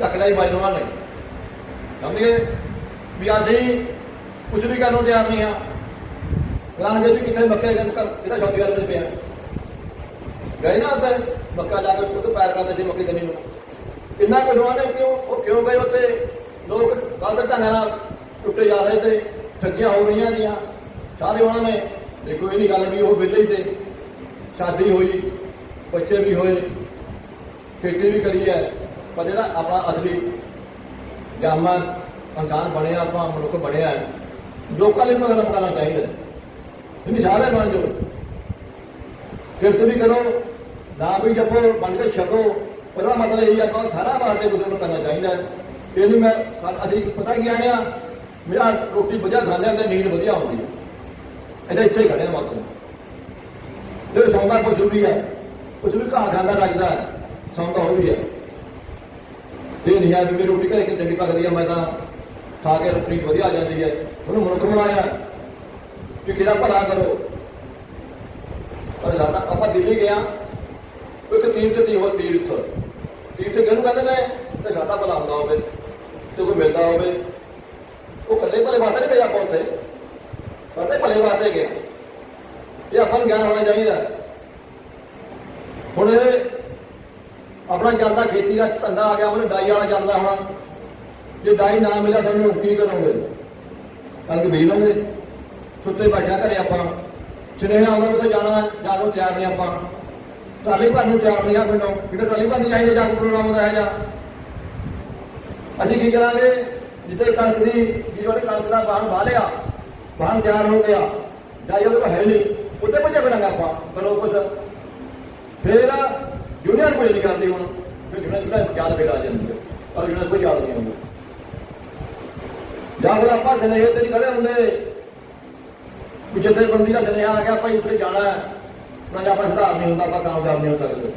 ਚੱਕ ਲਈ ਬਾਈ ਉਹਨਾਂ ਸਮਝੇ? ਵੀ ਅਸੀਂ ਕੁਝ ਵੀ ਕਰਨ ਨੂੰ ਤਿਆਰ ਨਹੀਂ ਆ। ਰਾਂਗੇ ਵੀ ਕਿੱਥੇ ਮੱਕੇ ਗਏ ਕਰ ਇਹਦਾ ਸ਼ੌਕੀ ਵਾਲੇ ਵਿੱਚ ਪਿਆ। ਗਏ ਨਾ ਉੱਥੇ, ਮੱਕਾ ਜਾ ਕੇ ਉੱਥੇ ਪੈਰ ਕਰਦੇ ਸੀ ਮੱਕੇ ਗਨੀ ਨੂੰ। ਕਿੰਨਾ ਕੁਝ ਹੋਣਾ ਨੇ, ਕਿਉਂ? ਉਹ ਕਿਉਂ ਗਏ ਉੱਥੇ? ਲੋਕ ਗਲਤ ਢੰਗ ਨਾਲ ਟੁੱਟੇ ਜਾ ਰਹੇ ਤੇ ਠੱਗੀਆਂ ਹੋ ਰਹੀਆਂ ਦੀਆਂ ਸਾਰੇ ਉਹਨਾਂ ਨੇ, ਦੇਖੋ ਇਹ ਨਹੀਂ ਗੱਲ ਵੀ ਉਹ ਵਿਹਲੇ ਹੀ ਤੇ ਸ਼ਾਦੀ ਹੋਈ, ਬੱਚੇ ਵੀ ਹੋਏ, ਖੇਤੀ ਵੀ ਕਰੀ ਹੈ। ਪਰ ਜਿਹੜਾ ਆਪਾਂ ਅਸਲੀ ਜਾਮਾ ਇਨਸਾਨ ਬਣਿਆ ਆਪਾਂ ਮਨੁੱਖ ਬਣਿਆ ਲੋਕਾਂ ਲਈ ਮਗਰ ਕਰਨਾ ਚਾਹੀਦਾ ਇਹਨੀ ਸਾਰੇ ਬਣ ਜਾਓ ਕਿਰਤ ਵੀ ਕਰੋ, ਨਾ ਵੀ ਜਪੋ, ਬਣ ਕੇ ਛਕੋ, ਉਹਦਾ ਮਤਲਬ ਇਹ ਹੀ ਆਪਾਂ ਸਾਰਾ ਵਾਸਤੇ ਗੁਰੂ ਨੂੰ ਕਰਨਾ ਚਾਹੀਦਾ ਇਹ ਨਹੀਂ ਮੈਂ ਅਸੀਂ ਪਤਾ ਕੀ ਆਣਿਆ ਮੇਰਾ ਰੋਟੀ ਵਧੀਆ ਖਾਂਦੇ ਆ ਤੇ ਨੀਂਦ ਵਧੀਆ ਆਉਂਦੀ ਹੈ। ਇਹਦਾ ਇੱਥੇ ਹੀ ਖੜਿਆ ਮਾਤਰ। ਜੇ ਸੌਂਦਾ ਕੁਛ ਵੀ ਹੈ ਕੁਛ ਵੀ ਘਾਹ ਖਾਂਦਾ ਲੱਗਦਾ ਸੌਂਦਾ ਉਹ ਵੀ ਹੈ ਇਹ ਨਹੀਂ ਆ ਵੀ ਮੇਰੀ ਰੋਟੀ ਘਰੇ ਕਿ ਚੰਗੀ ਪੱਕਦੀ ਆ, ਮੈਂ ਤਾਂ ਖਾ ਕੇ ਰੋਟੀ ਵਧੀਆ ਆ ਜਾਂਦੀ ਹੈ ਉਹਨੂੰ ਮਨੁੱਖ ਬਣਾਇਆ ਕਿ ਕਿਹਦਾ ਭਲਾ ਕਰੋ। ਪਰ ਸਾਡਾ ਆਪਾਂ ਦਿੱਲੀ ਗਿਆ, ਇੱਕ ਤੀਰਥ ਦੀ ਹੋਰ ਤੀਰਥ। ਤੀਰਥ ਕਿਹਨੂੰ ਕਹਿੰਦੇ ਨੇ? ਤੇ ਸਾਡਾ ਭਲਾ ਹੁੰਦਾ ਹੋਵੇ, ਤੇ ਕੋਈ ਮਿਲਦਾ ਹੋਵੇ। ਉਹ ਕੱਲੇ ਭਲੇ ਵਾਸਤੇ ਨਹੀਂ ਗਿਆ ਆਪਾਂ ਉੱਥੇ। ਪਤਾ ਭਲੇ ਵਾਸਤੇ ਗਿਆ ਇਹ ਆਪਾਂ ਨੂੰ ਗਿਆਨ ਹੋਣਾ ਚਾਹੀਦਾ। ਹੁਣ ਇਹ ਆਪਣਾ ਚੱਲਦਾ ਖੇਤੀ ਦਾ ਧੰਦਾ ਆ ਗਿਆ, ਉਹਨੇ ਡਾਈ ਵਾਲਾ ਚੱਲਦਾ ਹੁਣ। ਜੇ ਡਾਈ ਨਾ ਮਿਲਿਆ ਤੁਹਾਨੂੰ ਕੀ ਕਰੋਗੇ? ਕਣਕ ਬੀਜ ਲਓਗੇ। ਸੁੱਤੇ ਬੈਠਾ ਘਰੇ ਆਪਾਂ। ਸੁਨੇਹਾ ਆਉਂਦਾ ਕਿਤੇ ਜਾਣਾ ਜਾਣ ਨੂੰ ਤਿਆਰ ਨਹੀਂ ਆਪਾਂ। ਟਰਾਲੀ ਭਰਨ ਨੂੰ ਤਿਆਰ ਨਹੀਂ ਆ ਪਿੰਡੋਂ। ਕਿਤੇ ਟਰਾਲੀ ਭਰਨ ਚਾਹੀਦਾ, ਜਾਂ ਕੋਈ ਪ੍ਰੋਗਰਾਮ ਹੁੰਦਾ ਹੈ ਜਾਂ ਅਸੀਂ ਕੀ ਕਰਾਂਗੇ? ਜਿੱਤੇ ਕਣਕ ਦੀ ਜਿਹੜੇ ਵਾਲੇ ਕਣਕ ਦਾ ਬਾਹਨ ਵਾਹ ਲਿਆ ਬਾਹਨ ਤਿਆਰ ਹੋ ਗਿਆ। ਡਾਈ ਉਹਦੇ ਕੋਲ ਹੈ ਨਹੀਂ। ਉੱਤੇ ਭੱਜੇ ਫਿਰਾਂਗੇ ਆਪਾਂ, ਕਰੋ ਕੁਛ। ਫੇਰ ਜੂਨੀਅਰ ਕੋਈ ਨਹੀਂ ਕਰਦੀ ਹੁਣ। ਫਿਰ ਜੂਨੀਅਰ ਜਿਹੜਾ ਯਾਦ ਫੇਰ ਆ ਜਾਂਦੀ ਹੈ। ਪਰ ਜੂਨੀਅਰ ਕੋਈ ਯਾਦ ਨਹੀਂ ਆਉਂਦਾ। ਜਾਂ ਫਿਰ ਆਪਾਂ ਸੁਨੇਹੇ ਤੇ ਨਹੀਂ ਖੜੇ ਹੁੰਦੇ। ਕਿ ਜਿੱਥੇ ਬੰਦੀ ਦਾ ਸੁਨੇਹਾ ਆ ਗਿਆ ਭਾਈ ਉੱਥੇ ਜਾਣਾ ਹੈ। ਨਾ ਜਾਂ ਆਪਾਂ ਸੁਧਾਰ ਨਹੀਂ ਹੁੰਦਾ, ਆਪਾਂ ਕਾਮਯਾਬ ਨਹੀਂ ਹੋ ਸਕਦੇ।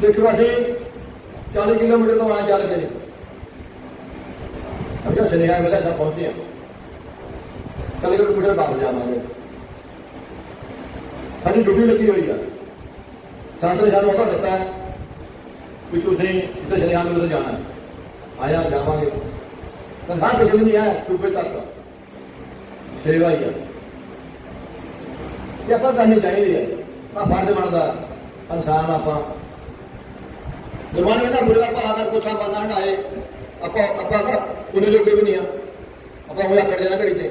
ਦੇਖੋ ਅਸੀਂ 40 ਕਿਲੋਮੀਟਰ ਤੋਂ ਆ ਚੱਲ ਕੇ ਅਭੀ ਸੁਨੇਹਾ ਮਿਲਿਆ ਸਭ ਪਹੁੰਚੇ ਆ ਕੱਲ ਕਿਲੋਮੀਟਰ ਬਾਅਦ ਜਾਵਾਂਗੇ। ਸਾਡੀ ਡਿਊਟੀ ਲੱਗੀ ਹੋਈ ਆ। ਸੰਤ ਨੇ ਸਾਨੂੰ ਉਹਦਾ ਦਿੱਤਾ ਹੈ ਵੀ ਤੁਸੀਂ ਇੱਥੇ ਸੁਨੇਹਾ ਮਿਲ ਜਾਣਾ ਆਇਆ, ਜਾਵਾਂਗੇ। ਤਾਂ ਨਾ ਕਿਸੇ ਦੀ ਹੈ ਸੂਬੇ ਤੱਕ। ਸੇਵਾ ਹੀ ਆ ਇਹ ਆਪਾਂ ਕਰਨੀ ਚਾਹੀਦੀ ਹੈ ਆ ਫਰਜ਼ ਬਣਦਾ, ਇਨਸਾਨ ਆਪਾਂ ਜਮਾਨੇ ਦਾ ਬੁਰਾ ਭਲਾ ਦਾ ਕੋਸਾ ਬੰਦਾ ਹਟਾਏ ਆਪਾਂ ਆਪਾਂ ਤਾਂ ਉਹਨੇ ਜੋਗੇ ਵੀ ਨਹੀਂ ਆ। ਆਪਾਂ ਹੋਇਆ ਕੱਢ ਜਾਣਾ ਘੜੀ ਤੇ।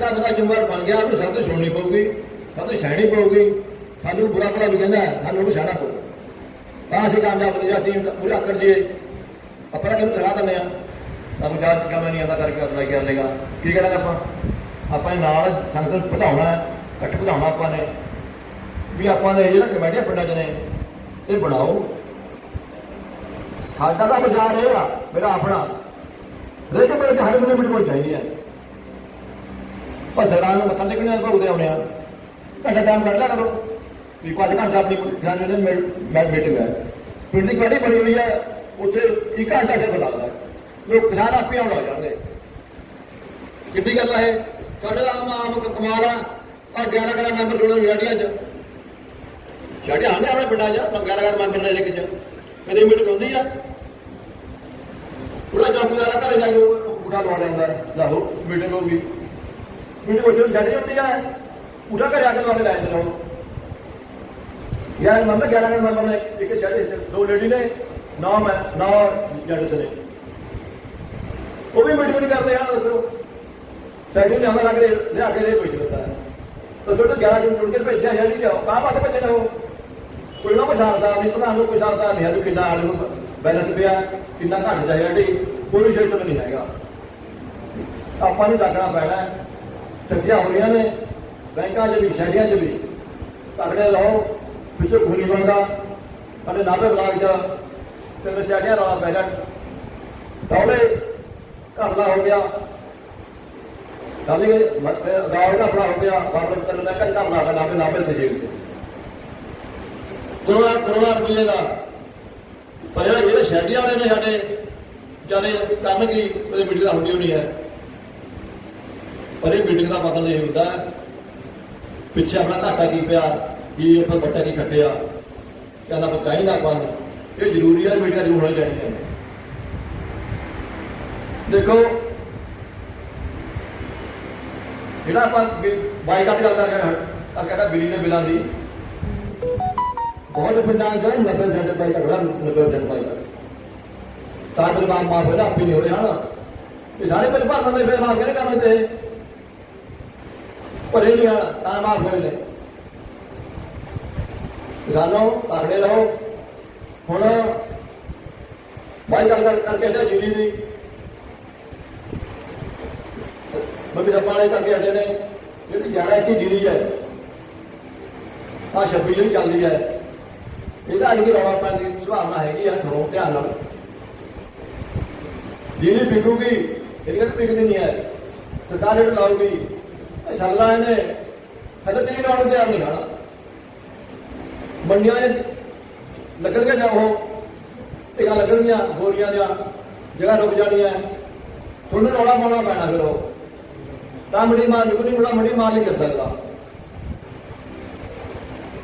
ਤਾਂ ਬੜਾ ਜੰਮਰ ਬਣ ਗਿਆ ਉਹਨੂੰ ਸਾਨੂੰ ਸੁਣਨੀ ਪਊਗੀ ਸਭ ਤੋਂ ਸਹਿਣੀ ਪਊਗੀ। ਸਾਨੂੰ ਬੁਰਾ ਭਲਾ ਵੀ ਕਹਿੰਦਾ ਸਾਨੂੰ ਉਹਨੂੰ ਸਹਿਣਾ ਪਊ। ਤਾਂ ਅਸੀਂ ਕਾਮਯਾਬ ਨਹੀਂ ਜਾਂਦੇ ਪੂਰਾ ਕਰ ਜੀਏ ਆਪਣਾ ਕਿਹਨੂੰ ਸਲਾਹ ਦਿੰਦੇ ਆ ਸਾਨੂੰ ਜਾ ਕੰਮ ਨਹੀਂ ਆਉਂਦਾ ਕਰਕੇ ਅਪਲਾਈ ਕਰ ਲੇਗਾ ਕੀ ਕਰਾਂਗੇ ਆਪਾਂ? ਆਪਾਂ ਇਹ ਨਾਲ ਸੰਗਤ ਵਧਾਉਣਾ ਹੈ, ਇਕੱਠ ਵਧਾਉਣਾ ਆਪਾਂ ਨੇ। ਵੀ ਆਪਾਂ ਨੇ ਜਿਹੜਾ ਕਮੇਟੀਆਂ ਪਿੰਡਾਂ 'ਚ ਨੇ ਇਹ ਬਣਾਓ। ਸਾਡਾ ਤਾਂ ਬਾਜ਼ਾਰ ਇਹ ਆ ਮੇਰਾ ਆਪਣਾ। ਰੇਟ ਮੇਰੇ ਹਰ ਮਹੀਨੇ ਮਿੰਟ ਕੋਲ ਚਾਹੀਦੀ ਹੈ। ਭਸੜਾ ਨੂੰ ਮੱਥਾ ਟੇਕਣੇ ਭੋਗਦੇ ਆਉਣੇ ਆ। ਘੰਟਾ ਟਾਈਮ ਕੱਢ ਲਿਆ ਕਰੋ। ਵੀ ਪੰਜ ਘੰਟਾ ਆਪਣੀ ਜਾਨ ਜਿਹੜੇ ਮੈਂ ਮੀਟਿੰਗ ਹੈ ਪਿੰਡ ਦੀ ਕਮੇਟੀ ਬਣੀ ਹੋਈ ਹੈ ਉੱਥੇ ਇੱਕ ਘੰਟਾ ਸੇ ਲੱਗਦਾ। ਲੋਕ ਕਿਸਾਨ ਆਪੇ ਆਉਣ ਲੱਗ ਜਾਂਦੇ। ਕਿੱਡੀ ਗੱਲ ਹੈ ਸਾਡੇ ਆਮ ਆਮ ਕਮਾਲ ਆ ਆ 11 11 ਮੈਂਬਰ ਜੁੜੇ ਹੋਏ ਆ ਅੱਜ। ਸਾਡੇ ਆਨੇ ਆਪਣੇ ਪਿੰਡਾਂ 'ਚ, ਆਪਾਂ 11 11 ਮੈਂਬਰ ਨੇ ਇੱਕ 'ਚ ਕਦੇ ਮੀਟਿੰਗ ਹੁੰਦੀ ਆ। ਪੂਰਾ ਜੰਮਦਾਰਾ ਘਰੇ ਜਾ ਕੇ ਉਠਾ ਲਵਾ ਲੈਂਦਾ। ਲਾਹੋ ਮੀਟਿੰਗ ਹੋ ਗਈ। ਮੀਟਿੰਗ ਉੱਥੇ ਛੱਡ ਜਾਂਦੀ ਆ ਉਠਾ ਘਰੇ ਆ ਕੇ ਲਵਾ ਕੇ ਲੈ ਜਾਂਦੇ ਲੋਕ ਯਾਰ ਮੰਨ 11 ਦੇ ਮੈਂਬਰ ਨੇ ਇੱਕ ਛੱਡੇ ਦੋ ਲੇਡੀ ਨੇ, ਨੌ ਮੈਂ, ਨੌ ਜੱਟਸ ਨੇ। ਉਹ ਵੀ ਮੀਟਿੰਗ ਨਹੀਂ ਕਰਦੇ ਹਨ ਦੱਸੋ ਸੈਕਿੰਡ ਨੇ ਲੱਗ ਰਹੇ ਲਿਆ ਕੇ ਦੇ ਪੁੱਛ ਦਿੱਤਾ ਤਾਂ ਛੋਟੇ 11 ਜੁਨ ਜੁੜ ਕੇ ਭੇਜਿਆ ਹੈ ਨਹੀਂ ਲਿਆਓ। ਕਾਹ ਪਾਸੇ ਭੇਜੇ ਨੇ ਉਹ ਕੋਈ ਨਾ ਕੋਈ ਸਾਲਦਾ ਨਹੀਂ ਪ੍ਰਧਾਨ ਨੂੰ ਕੋਈ ਸਾਲਦਾ ਨਹੀਂ ਹੈ ਕਿੰਨਾ ਸਾਡੇ ਬੈਲੈਂਸ ਪਿਆ, ਕਿੰਨਾ ਘਟ ਜਾਇਆ ਢੀ। ਕੋਈ ਸ਼ੇਟ ਨਹੀਂ ਹੈਗਾ। ਆਪਾਂ ਨੂੰ ਲੱਗਣਾ ਪੈਣਾ ਠੱਗੀਆਂ ਹੋ ਰਹੀਆਂ ਨੇ, ਬੈਂਕਾਂ 'ਚ ਵੀ, ਸ਼ਹਿਰੀਆਂ 'ਚ ਵੀ। ਤਗੜੇ ਰਹੋ ਪਿੱਛੇ ਖੂਨੀ ਬਣਦਾ। ਸਾਡੇ ਨਾਭੇ ਬਲਾਕ 'ਚ ਤਿੰਨ ਸ਼ਹਿਰੀਆਂ ਵਾਲਾ ਬੈਲਟ ਦੌੜੇ ਘਰਲਾ ਹੋ ਗਿਆ। ਕਹਿੰਦੇ ਗਾਉਂ ਦਾ ਆਪਣਾ ਹੋ ਗਿਆ। ਬਾਬਰ ਤਿੰਨ ਮੈਂ ਘਰ ਘਰਲਾ ਹੋ ਨਾਭੇ ਨਾਭੇ ਤੇ ਜੇਲ੍ਹ 'ਚ। ਕਰੋੜਾਂ, ਕਰੋੜਾ ਰੁਪਏ ਦਾ। ਪਰ ਜਿਹੜਾ, ਜਿਹੜੇ ਸ਼ਹਿਰੀਆਂ ਵਾਲੇ ਨੇ ਸਾਡੇ ਜ਼ਿਆਦਾ ਕਰਨ ਕੀ, ਉਹਦੀ ਮੀਟਿੰਗ ਹੁੰਦੀ ਹੋਣੀ ਹੈ। ਪਰ ਇਹ ਮੀਟਿੰਗ ਦਾ ਮਤਲਬ ਇਹ ਹੁੰਦਾ ਪਿੱਛੇ ਆਪਣਾ ਘਾਟਾ ਕੀ ਪਿਆ ਕੀ ਆਪਾਂ ਬੱਟਾ ਕੀ ਕੱਟਿਆ ਕਹਿੰਦਾ ਆਪਾਂ ਚਾਹੀਦਾ ਆਪਾਂ ਇਹ ਜ਼ਰੂਰੀ ਹੈ ਮੀਡੀਆ ਜ਼ਰੂਰ ਹੋਣੀ ਚਾਹੀਦੀ ਹੈ। ਦੇਖੋ, ਜਿਹੜਾ ਆਪਾਂ ਬਾਈਕਾਟ ਗੱਲ ਕਰ ਰਹੇ ਹਾਂ ਕਹਿੰਦਾ ਬਿਜਲੀ ਦੇ ਬਿੱਲਾਂ ਦੀ। ਬਹੁਤ ਪਿੰਡਾਂ 'ਚ 90% ਬਾਈਕਾਟ ਹੋਇਆ 90% ਬਾਈਕਾਟ ਚਾਰ ਬਿੱਲ ਮਾਫ ਮਾਫ ਹੋਇਆ ਆਪੇ ਨਹੀਂ ਹੋਏ ਹਨ? ਇਹ ਸਾਰੇ ਬਿੱਲ ਭਰ ਦਿੰਦੇ ਮਾਫ ਕਿਹਨੇ ਕਰਨੇ ਭਰੇ ਨਹੀਂ ਹਨ ਤਾਂ ਮਾਫ ਹੋਏ ਨੇ। ਕਿਸਾਨੋ ਤਾਕੜੇ ਰਹੋ। ਹੁਣ ਕਰ ਕਰਕੇ ਹਟਿਆ ਜੀਰੀ ਦੀ। ਬੱਬੀ ਰੱਪਾਂ ਵਾਲੇ ਕਰਕੇ ਹਟੇ ਨੇ। ਜਿਹੜੀ 11 ਕੀ ਜੀਰੀ ਹੈ ਆ 26 ਜਿਹੜੀ ਚੱਲਦੀ ਹੈ, ਇਹਦਾ ਅੱਜ ਕੀ ਰੌਲਾ ਪੈਣ ਦੀ ਸੰਭਾਵਨਾ ਹੈਗੀ ਆ ਥੋੜਾ ਧਿਆਨ ਨਾਲ। ਜੀਰੀ ਵਿਕੂਗੀ ਇਹਦੀ ਗੱਲ ਵਿਕਦੀ ਨਹੀਂ ਹੈ। ਸਰਕਾਰ ਰੇਟ ਲਾਊਗੀ ਇਹ ਛੱਡਦਾ ਇਹਨੇ, ਹਜੇ ਤੇਰੀ ਨਾਲ ਨੂੰ ਤਿਆਰ ਨਹੀਂ ਖਾਣਾ ਮੰਡੀਆਂ 'ਚ ਲੱਗਣਗੇ ਜਾਂ ਉਹ? ਇਹ ਲੱਗਣਗੀਆਂ ਗੋਰੀਆਂ ਦੀਆਂ ਜਗ੍ਹਾ ਰੁਕ ਜਾਣੀਆਂ। ਤੁਹਾਨੂੰ ਰੌਲਾ ਪਾਉਣਾ ਪੈਣਾ ਫਿਰ ਉਹ। ਤਾਂ ਮੰਡੀ ਮਾਰ ਨਿਕਲੀ ਮੁੰਡਾ ਮੰਡੀ ਮਾਰ ਨਹੀਂ ਕਰ ਸਕਦਾ।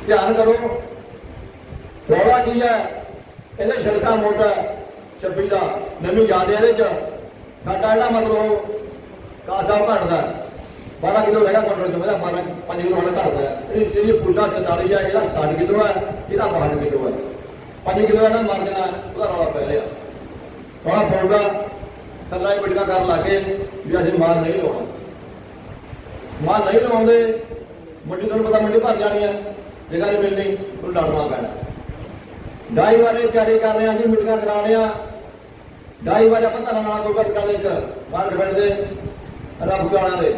ਧਿਆਨ ਕਰੋ। ਰੌਲਾ ਕੀ ਹੈ? ਇਹਦੇ ਛਿਲਕਾ ਮੋਟਾ 26 ਦਾ। ਮੈਨੂੰ ਯਾਦ ਹੈ ਇਹਦੇ ਚ। ਸਾਡਾ ਜਿਹੜਾ ਮਤਲਬ ਕਾਸਾ ਘਟਦਾ 12 ਕਿਲੋ ਹੈਗਾ ਕੰਟਰੋਲ ਚ ਮੇਰਾ 12 5 ਕਿਲੋ ਹੁਣ ਘਟਦਾ ਹੈ। ਇਹ ਜਿਹੜੀ ਪੂਜਾ 44 ਹੈ ਇਹਦਾ 60 ਕਿਲੋ ਹੈ ਇਹਦਾ 12 ਕਿਲੋ ਹੈ 5 ਕਿਲੋ ਦਾ ਮਰ ਜਾਣਾ ਉਹਦਾ ਰੌਲਾ ਪੈ ਰਿਹਾ। ਥੋੜਾ ਪਊਗਾ ਕੱਲਾ ਹੀ ਬਿਟਕਾ ਕਰਨ ਲੱਗੇ ਵੀ ਅਸੀਂ ਮਾਲ ਨਹੀਂ ਲਾਉਣਾ ਮਾਲ ਨਹੀਂ ਲਾਉਂਦੇ ਮੰਡੀ ਤੁਹਾਨੂੰ ਪਤਾ ਮੰਡੀ ਭਰ ਜਾਣੀ ਹੈ ਜਗ੍ਹਾ ਨਹੀਂ ਮਿਲਣੀ, ਉਹਨੂੰ ਡਰਨਾ ਪੈਣਾ। ਡਾਈ ਬਾਰੇ ਤਿਆਰੀ ਕਰ ਰਹੇ ਹਾਂ ਜੀ ਮੀਟਿੰਗਾਂ ਕਰਾ ਰਹੇ ਹਾਂ ਡਾਈ ਬਾਰੇ ਆਪਾਂ ਧਰਨ ਨਾਲ ਕੋਈ ਗੱਲ ਕਰ ਲੈ ਇੱਕ, ਬਾਹਰ ਖੜੇ ਰੱਬ ਕਾਲਾਂ ਦੇ।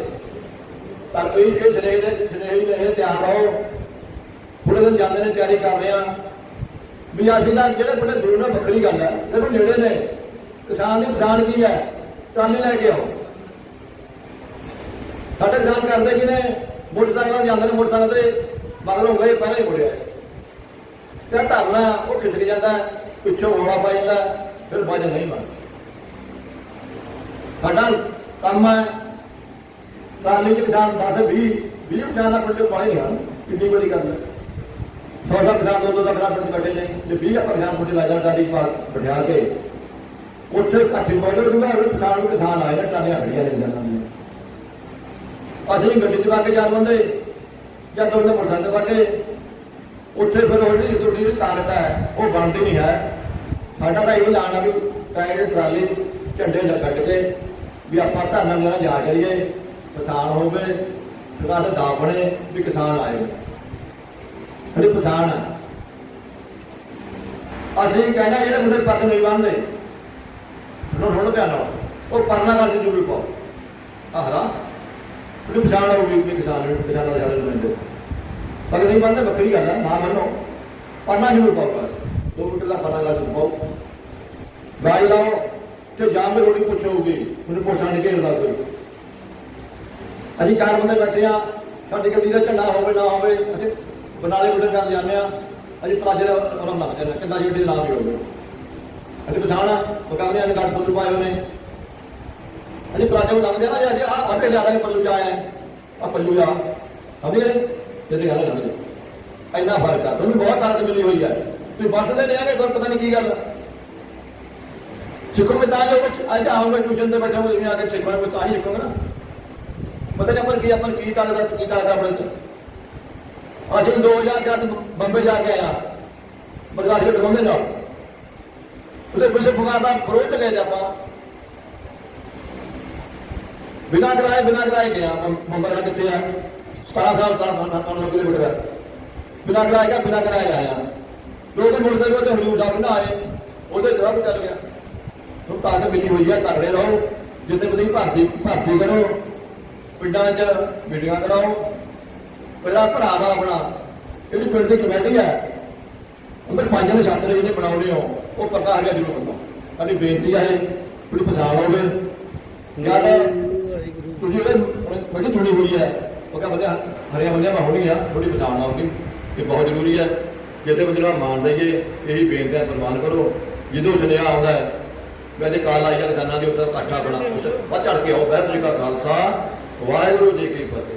ਤਾਂ ਕੋਈ ਇਹ ਸਨੇਹ ਦੇ ਸਨੇਹ ਹੀ ਰਹੇ ਤਿਆਰ ਰਹੋ। ਥੋੜੇ ਦਿਨ ਜਾਂਦੇ ਨੇ, ਤਿਆਰੀ ਕਰਦੇ ਰਹੇ ਹਾਂ ਵੀ ਅਸੀਂ ਤਾਂ ਜਿਹੜੇ ਬੜੇ ਦੂਰ ਨਾਲ ਵੱਖਰੀ ਗੱਲ ਹੈ ਦੇਖੋ ਨੇੜੇ ਨੇ। ਕਿਸਾਨ ਦੀ ਪਛਾਣ ਕੀ ਹੈ ਟਰਾਲੀ ਲੈ ਕੇ ਆਓ। ਸਾਡੇ ਕਿਸਾਨ ਕਰਦੇ ਕਿ ਨੇ? ਮੋਟਰਸਾਈਕਲਾਂ ਤੇ ਜਾਂਦੇ ਨੇ, ਮੋਟਰਸਾਈਕਲ ਤੇ ਮਗਰੋਂ ਗਏ, ਪਹਿਲਾਂ ਹੀ ਮੁੜਿਆ। ਤੇ ਧਰਨਾ, ਉਹ ਖਿਸਕ ਜਾਂਦਾ, ਪਿੱਛੋਂ ਹਵਾ ਪੈ ਜਾਂਦਾ, ਫਿਰ ਵਜਨ ਨਹੀਂ ਬਣਦਾ। ਸਾਡਾ ਕੰਮ ਹੈ ਟਰਾਲੀ ਚ ਕਿਸਾਨ 10 20 20 ਕਿਸਾਨ ਦਾ ਪਿੰਡ ਪਾਈ ਨਹੀਂ ਕਿੰਨੀ ਬੜੀ ਗੱਲ ਹੈ ਸੌ ਸੌ ਕਿਸਾਨ ਦੋ ਦੋ ਦਾ ਕਿਸਾਨ ਪਿੰਡ ਕੱਢੇ ਨੇ। ਜੇ 20 ਆਪਾਂ ਕਿਸਾਨ ਮੁੰਡੇ ਲਾ ਜਾਣ ਟਰਾਲੀ ਪਾ ਬਿਠਾ ਕੇ। ਉੱਥੇ ਇਕੱਠੇ ਬੋਲੋ ਦੂਗਾ ਕਿਸਾਨ ਨੂੰ ਕਿਸਾਨ ਆਏ ਨੇ, ਟਰਾਲੀਆਂ ਖੜੀਆਂ ਨੇ ਜਾਂਦੀਆਂ ਨੇ ਅਸੀਂ ਗੱਡੀ ਚ ਪਾ ਕੇ ਚਾਰ ਬੰਦੇ। ਜਾਂ ਦੋ ਦੇ ਮੋਟਰਸਾਈਕਲ ਪਾ ਉੱਥੇ ਫਿਰ ਉਹਦੀ ਤੁਹਾਡੀ ਜਿਹੜੀ ਤਾਕਤ ਹੈ, ਉਹ ਬਣਦੀ ਨਹੀਂ ਹੈ। ਸਾਡਾ ਤਾਂ ਇਹ ਲਾਣਾ ਵੀ ਟਾਇਰ, ਟਰਾਲੀ, ਝੰਡੇ ਲੱਗ ਕੇ ਵੀ ਆਪਾਂ ਧਰਨਾ ਨਾਲ ਜਾ ਕਰੀਏ। ਕਿਸਾਨ ਹੋਵੇ, ਸਰਕਾਰ ਦਾ ਬਣੇ ਵੀ ਕਿਸਾਨ ਆਏ। ਜਿਹੜੇ ਪਛਾਣ ਹੈ ਅਸੀਂ ਕਹਿੰਦਾ ਜਿਹੜੇ ਮੁੰਡੇ ਪੱਗ ਨਹੀਂ ਬੰਨਦੇ ਸੁਣੋ ਸੁਣੋ ਧਿਆਨ ਨਾਲ ਉਹ ਪਰਨਾ ਕਰਕੇ ਜ਼ਰੂਰ ਪਾਓ। ਆਹਰਾ ਉਹਨੂੰ ਪਛਾਣ ਹੋਊਗੀ ਕਿ ਕਿਸਾਨ ਨੂੰ, ਕਿਸਾਨਾਂ ਦਾ ਜਾਣ ਲੈਂਦੇ। ਪੱਗ ਨਹੀਂ ਬੰਨਦੇ ਬੱਕਰੀ ਗੱਲ ਹੈ ਨਾ ਮੰਨੋ। ਪਰਨਾ ਜ਼ਰੂਰ ਪਾਓ ਬਸ। ਦੋ ਮੀਟਰ ਦਾ ਪਰਨਾ ਲਾ ਪਾਓ। ਗਾਈ ਲਾਓ, ਤੇ ਜਾਨ ਦੀ ਰੋਟੀ ਪੁੱਛੋਗੀ ਉਹਨੂੰ ਪੁੱਛਣ ਨਹੀਂ ਘੇਰਦਾ ਕੋਈ ਅਸੀਂ ਚਾਰ ਬੰਦੇ ਬੈਠੇ ਆ ਸਾਡੀ ਗੱਡੀ ਦਾ ਝੰਡਾ ਹੋਵੇ, ਨਾ ਹੋਵੇ, ਅਸੀਂ ਬਨਾਲੇ ਮੁੰਡੇ ਕਰ ਜਾਂਦੇ ਆ ਅਸੀਂ ਪਲਾਜੇ ਦਾ ਰਮ ਲੱਗ ਜਾਂਦੇ ਕਿੰਨਾ ਜਿਹੜੀ ਨਾਮ ਹੀ। ਹੋਵੇ ਅਸੀਂ ਪਛਾਣ ਮੁਕਾਬਲੇ ਨੇ ਗੱਡ ਫੁੱਲ ਪਾਏ ਹੋਏ ਨੇ ਅਸੀਂ ਪਲਾਜੇ ਨੂੰ ਲੰਘਦੇ ਆ ਨਾ ਜੇ ਆ ਅੱਗੇ ਜਾ ਰਹੇ ਪੱਲੂ ਜਾ ਆ ਪੱਲੂ ਜਾ, ਸਮਝ? ਗਏ ਜਿੱਦੇ ਗੱਲ ਲੰਘ ਜਾਓ ਇੰਨਾ ਫ਼ਰਕ ਆ, ਤੁਹਾਨੂੰ ਬਹੁਤ ਤਾਕਤ ਮਿਲੀ ਹੋਈ ਹੈ। ਤੁਸੀਂ ਵਰਤਦੇ ਨਹੀਂ ਆਗੇ ਕੋਈ ਪਤਾ ਨਹੀਂ ਕੀ ਗੱਲ ਆ। ਸਿੱਖੋ ਮੈਂ ਤਾਂ ਜੋ ਕੁਛ, ਅੱਜ ਆਉਂਗਾ ਟਿਊਸ਼ਨ ਤੇ ਬੈਠਾ ਹੋਇਆ ਆ ਕੇ ਸਿੱਖੋ, ਮੈਂ ਤਾਂ ਹੀ ਸਿੱਖੂਗਾ ਨਾ। ਪਤਾ ਨਹੀਂ ਆਪਾਂ ਕੀ ਆਪਾਂ ਕੀ ਤਾਕਤ ਕੀ ਤਾਕਤ ਆਪਣੇ ਚ ਅਸੀਂ 2010 ਬੰਬੇ ਜਾ ਕੇ ਆਇਆ ਬਰਗਾਸ਼ ਕੇ ਟਿਕਾਉਂਦੇ ਨਾਲ ਉਹਦੇ ਕੁਝ ਫੁਗਾ ਦਾ ਫਰੋਜ ਤੇ ਗਏ ਆਪਾਂ। ਬਿਨਾਂ ਕਰਾਏ ਬਿਨਾਂ ਕਰਾਏ ਗਿਆ ਬੰਬਰ ਦਾ ਕਿੱਥੇ ਆ? 17 ਸਾਲ ਦਾ 9 ਕਿਲੋਮੀਟਰ ਬਿਨਾਂ ਕਰਾਏ ਗਿਆ, ਬਿਨਾਂ ਕਰਾਏ ਆਇਆ। ਲੋਕ ਮੁੜਦੇ ਵੀ ਤੇ ਹਜੂਰ ਸਾਹਿਬ ਨਾ ਆਏ। ਉਹਦੇ ਜਵਾਬ ਚੱਲ ਗਿਆ। ਹੁਣ ਤਾਕਤ ਮਿਲੀ ਹੋਈ ਹੈ ਕਰਦੇ ਰਹੋ। ਜਿੱਥੇ ਬਦੀ ਭਰਤੀ ਭਰਤੀ ਕਰੋ। ਪਿੰਡਾਂ 'ਚ ਮੀਟਿੰਗਾਂ ਕਰਾਓ, ਪਹਿਲਾਂ ਭਰਾ ਦਾ ਆਪਣਾ, ਜਿਹੜੀ ਪਿੰਡ ਦੀ ਕਮੇਟੀ ਹੈ, ਨੰਬਰ 5 ਦੇ ਛਾਤਰ ਜਿਹਨੇ ਬਣਾਉਣੇ ਹੋ, ਉਹ ਪਤਾ ਆ ਗਿਆ ਜਰੂਰ ਬੰਦਾ ਸਾਡੀ ਬੇਨਤੀ ਹੈ ਥੋੜੀ ਪਛਾਣ ਹੋਵੇ ਜਾਂ ਤੁਸੀਂ ਜਿਹੜੇ ਬੜੀ ਥੋੜੀ ਹੋਈ ਹੈ, ਉਹ ਕਹਿੰਦਾ ਬੰਦੇ ਹਰੀਆਂ ਬੰਦਿਆਂ ਮਾ ਹੋਣੀ ਆ ਥੋੜੀ ਪਛਾਣ ਆਉਗੀ ਇਹ ਬਹੁਤ ਜ਼ਰੂਰੀ ਹੈ। ਜਿੱਥੇ ਬੰਦੇ ਨਾਲ ਮਾਨ ਦਈਏ, ਇਹੀ ਬੇਨਤੀ ਹੈ ਪ੍ਰਮਾਨ ਕਰੋ। ਜਦੋਂ ਸੁਨੇਹਾ ਆਉਂਦਾ ਹੈ ਵੀ ਅੱਜ ਕਾਲ ਆਈ ਜਾਂ ਕਿਸਾਨਾਂ ਦੇ ਉੱਤੇ ਇਕੱਠਾ ਬਣਾ ਵੱਧ ਚੜ ਕੇ ਆਓ। ਬਹਿਰ ਜੀ ਕਾ ਖਾਲਸਾ। ਵਾਹਿਗੁਰੂ ਜੀ ਕੀ ਫਤਿਹ।